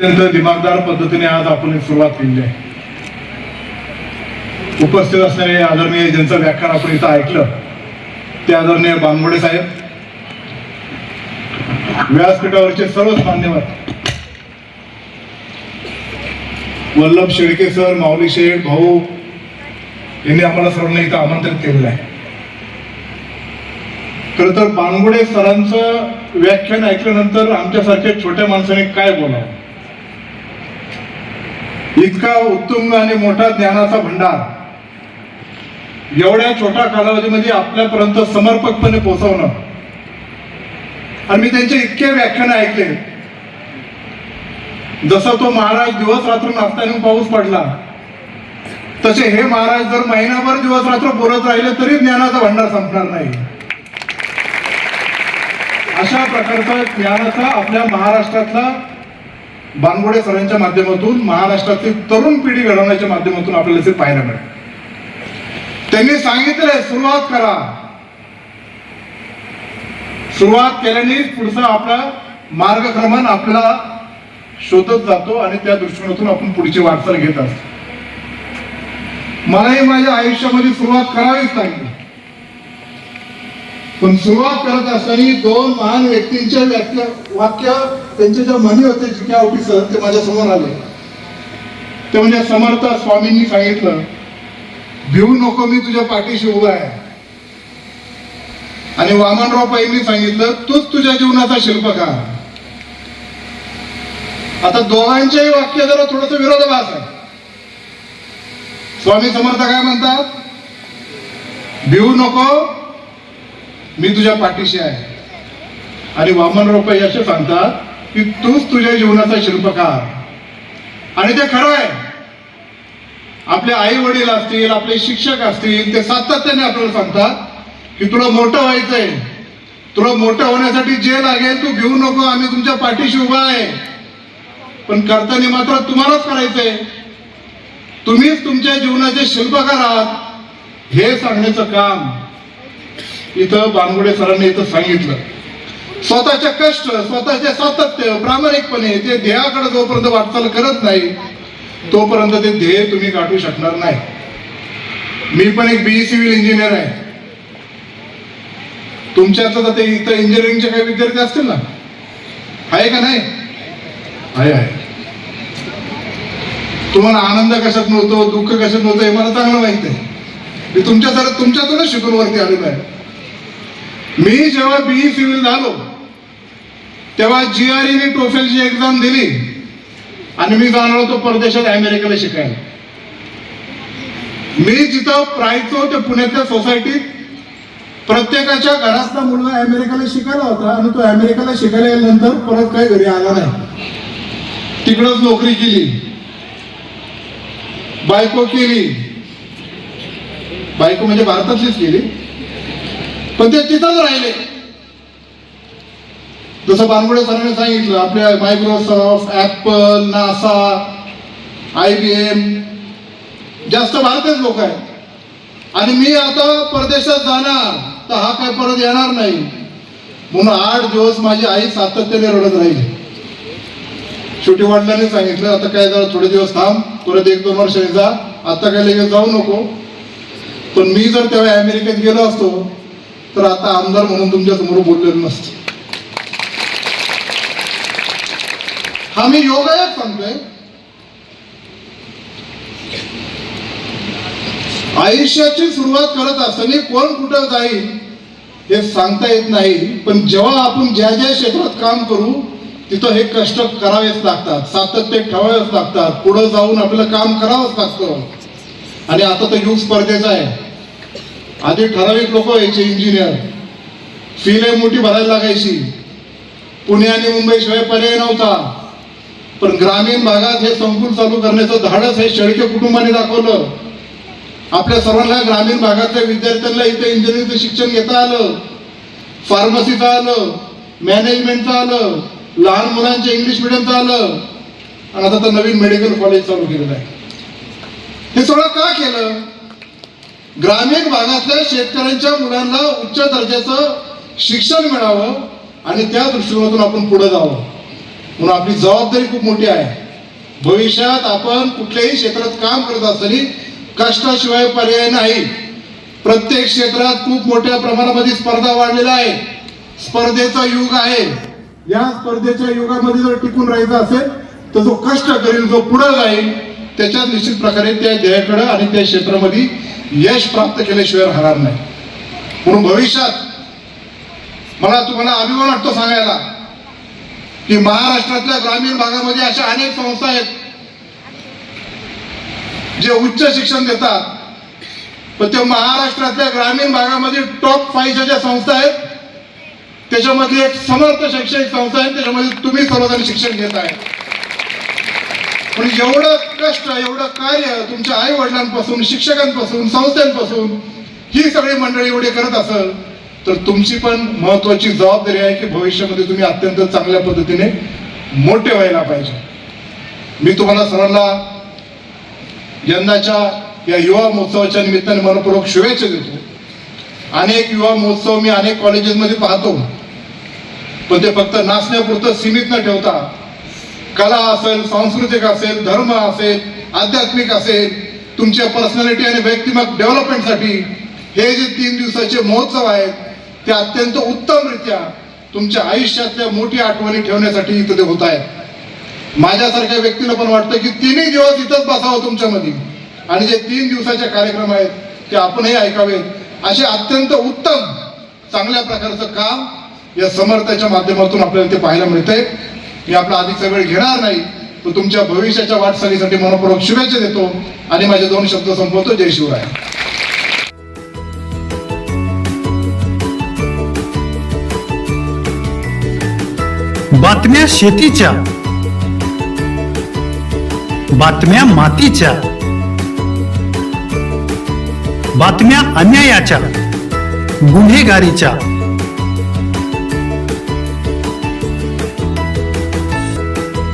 अत्यंत दिमागदार पद्धतीने आज आपण एक सुरुवात केली आहे. उपस्थित असणारे आदरणीय ज्यांचं व्याख्यान आपण इथं ऐकलं ते आदरणीय बांगोडे साहेब व्यासपीठावरचे सर्वच मान्यवर वल्लभ शेळके सर माऊली शेठ भाऊ यांनी आम्हाला सर्वांना इथं आमंत्रित केलेलं आहे. खर तर बांगुडे सरांचं व्याख्यान ऐकल्यानंतर आमच्यासारख्या छोट्या माणसाने काय बोलावं? इतका उत्तुंग आणि मोठा ज्ञानाचा भंडार. एवढ्या छोट्या कालावधीमध्ये आपल्यापर्यंत समर्पकपणे पोहोचवणं. आणि मी त्यांचे इतके व्याख्यान ऐकले. जसं तो महाराज दिवस रात्र नाचताना पाऊस पडला तसे हे महाराज जर महिनाभर दिवस रात्र बोलत राहिले तरी ज्ञानाचा भंडार संपणार नाही. अशा प्रकारचा ज्ञानाचा आपल्या महाराष्ट्रातला बानगोडे सरांच्या माध्यमातून महाराष्ट्रातील तरुण पिढी घडवण्याच्या माध्यमातून आपल्याला ते पाहायला मिळेल. त्यांनी सांगितलंय सुरुवात करा. सुरुवात केल्याने पुढचा आपला मार्गक्रमण आपला शोधत जातो आणि त्या दृष्टिकोनातून आपण पुढची वाटचाल घेत असतो. मलाही माझ्या आयुष्यामध्ये सुरुवात करावीच लागली. पण सुरुवात करत असताना दोन महान व्यक्तींच्या व्याख्या वाक्य त्यांचे जे म्हणी होते जिक्या सर ते माझ्यासमोर आले. ते म्हणजे समर्थ स्वामींनी सांगितलं भिवू नको मी तुझ्या पाठीशी उभा आहे. आणि वामनराव पाईंनी सांगितलं तूच तुझ्या जीवनाचा शिल्पकार. आता दोघांचेही वाक्य जरा थोडस विरोधाभास आहे. स्वामी समर्थ काय म्हणतात? भिवू नको मी तुझ्या पाठीशी आहे. आणि वामन पै असे सांगतात की तूच तुझ्या जीवनाचा शिल्पकार. आणि ते खरं आहे. आपले आई वडील असतील आपले शिक्षक असतील ते सातत्याने आपल्याला सांगतात की तुला मोठं व्हायचंय. तुला मोठं होण्यासाठी जे लागेल तू घेऊ नको आम्ही तुमच्या पाठीशी उभा आहे. पण करताना मात्र तुम्हालाच करायचंय. तुम्हीच तुमच्या जीवनाचे शिल्पकार आहात. हे सांगण्याचं काम इथं बानगुडे सरांनी इथं सांगितलं. स्वतःचे कष्ट स्वतःचे सातत्य प्रामाणिकपणे ते ध्येयाकडे जोपर्यंत वाटचाल करत नाही तोपर्यंत ते ध्येय तुम्ही गाठू शकणार नाही. मी पण एक बीई सिव्हिल इंजिनियर आहे. तुमच्यात तर ते इथं इंजिनिअरिंगचे काही विद्यार्थी असतील ना? आहे का नाही? आहे आहे. तुम्हाला आनंद कशात नव्हतो दुःख कशात नव्हतं हे मला चांगलं माहीत आहे. मी तुमच्या सर तुमच्यातूनच शिकून वरती आलेलो आहे. मी जेव्हा बीई सिव्हिल झालो तेव्हा जी आर ईने टोफेलची एक्झाम दिली आणि मी जाणार होतो परदेशात अमेरिकेला शिकायला. मी जिथं प्रायचो त्या पुण्यातल्या सोसायटीत प्रत्येकाच्या घरातला मुलगा अमेरिकेला शिकायला होता आणि तो अमेरिकेला शिकायला गेल्यानंतर परत काही घरी आला नाही. तिकडच नोकरी केली. बायको केली. बायको म्हणजे भारतातलीच केली. पण ते तिथंच राहिले. जसं बानगुडे सरांनी सांगितलं आपल्या Microsoft Apple NASA I B M जास्त भारतीय लोक आहेत. आणि मी आता परदेशात जाणार तर हा काय परत येणार नाही. म्हणून आठ दिवस माझी आई सातत्याने रडत राहिली. शेवटी वडिलांनी सांगितलं आता काय जरा थोडे दिवस थांब परत एक दोन वर्षांनी जा आता काय लगेच जाऊ नको. पण मी जर तेव्हा अमेरिकेत गेलो असतो तर आता आमदार म्हणून तुमच्यासमोर बोललेलो नसतो. हा मी योगायोग सांगतोय. आयुष्याची सुरुवात करत असताना कोण कुठं जाईल हे सांगता येत नाही पण जेव्हा आपण ज्या ज्या क्षेत्रात काम करू तिथं हे कष्ट करावेच लागतात सातत्य ठेवावेच लागतात पुढे जाऊन आपलं काम करावंच लागतं. आणि आता तर युग स्पर्धेचा आहे. आधी ठराविक लोक यायचे इंजिनियर फी लय मोठी भरायला लागायची. पुणे आणि मुंबईशिवाय पर्याय नव्हता. पण ग्रामीण भागात हे संकुल चालू करण्याचं धाडस हे शेळके कुटुंबाने दाखवलं. आपल्या सर्वांना ग्रामीण भागातल्या विद्यार्थ्यांना इथे इंजिनिअरिंगचं शिक्षण घेता आलं. फार्मसीचं आलं. मॅनेजमेंटचं आलं. लहान मुलांचे इंग्लिश मिडियमचं आलं. आणि आता तर नवीन मेडिकल कॉलेज चालू केलेलं आहे. हे सगळं का केलं? ग्रामीण भागातल्या शेतकऱ्यांच्या मुलांना उच्च दर्जाचं शिक्षण मिळावं आणि त्या दृष्टिकोनातून आपण पुढे जावं. म्हणून आपली जबाबदारी खूप मोठी आहे. भविष्यात आपण कुठल्याही क्षेत्रात काम करत असताना कष्टाशिवाय पर्याय नाही. प्रत्येक क्षेत्रात खूप मोठ्या प्रमाणामध्ये स्पर्धा वाढलेला आहे स्पर्धेचा युग आहे. या स्पर्धेच्या युगामध्ये जर टिकून राहायचं असेल तर जो कष्ट करेल जो पुढे जाईल त्याच्यात निश्चित प्रकारे त्या ध्येयाकडे आणि त्या क्षेत्रामध्ये यश प्राप्त केल्याशिवाय राहणार नाही. म्हणून भविष्यात मला तुम्हाला अभिमान वाटतो सांगायला की महाराष्ट्रातल्या ग्रामीण भागामध्ये अशा अनेक संस्था आहेत जे उच्च शिक्षण देतात. पण ते महाराष्ट्रातल्या ग्रामीण भागामध्ये टॉप फाईव्हच्या ज्या संस्था आहेत त्याच्यामधली एक समर्थ शैक्षणिक संस्था आहे त्याच्यामध्ये तुम्ही सर्वजण शिक्षण घेत आहे. पण एवढं कष्ट एवढं कार्य तुमच्या आई वडिलांपासून शिक्षकांपासून संस्थांपासून ही सगळी मंडळी एवढे करत असेल तर तुमची पण महत्वाची जबाबदारी आहे की भविष्यामध्ये तुम्ही अत्यंत चांगल्या पद्धतीने मोठे व्हायला पाहिजे. मी तुम्हाला सर्वांना यंदाच्या या युवा महोत्सवाच्या निमित्ताने मनपूर्वक शुभेच्छा देतो. अनेक युवा महोत्सव मी अनेक कॉलेजेसमध्ये पाहतो. पण ते फक्त नाचण्यापुरतं सीमित न ठेवता कला असेल सांस्कृतिक असेल धर्म असेल आध्यात्मिक असेल तुमच्या पर्सनॅलिटी आणि व्यक्तिमत्व डेव्हलपमेंटसाठी हे जे तीन दिवसाचे महोत्सव आहेत ते अत्यंत उत्तमरित्या तुमच्या आयुष्यातल्या मोठी आठवणी ठेवण्यासाठी इथं ते होत आहेत. माझ्यासारख्या व्यक्तीला पण वाटतं की तिन्ही दिवस इथंच बसावं तुमच्यामध्ये. आणि जे तीन दिवसाचे कार्यक्रम आहेत ते आपणही ऐकावेत. असे अत्यंत उत्तम चांगल्या प्रकारचं काम या समर्थाच्या माध्यमातून आपल्याला ते पाहायला मिळतंय. मी आपला आधीचा वेळ घेणार नाही तर तुमच्या भविष्याच्या वाटचालीसाठी मनपूर्वक शुभेच्छा देतो आणि माझे दोन शब्द संपवतो. जय शिवराय. बातम्या शेतीच्या बातम्या मातीच्या बातम्या अन्यायाच्या गुन्हेगारीच्या.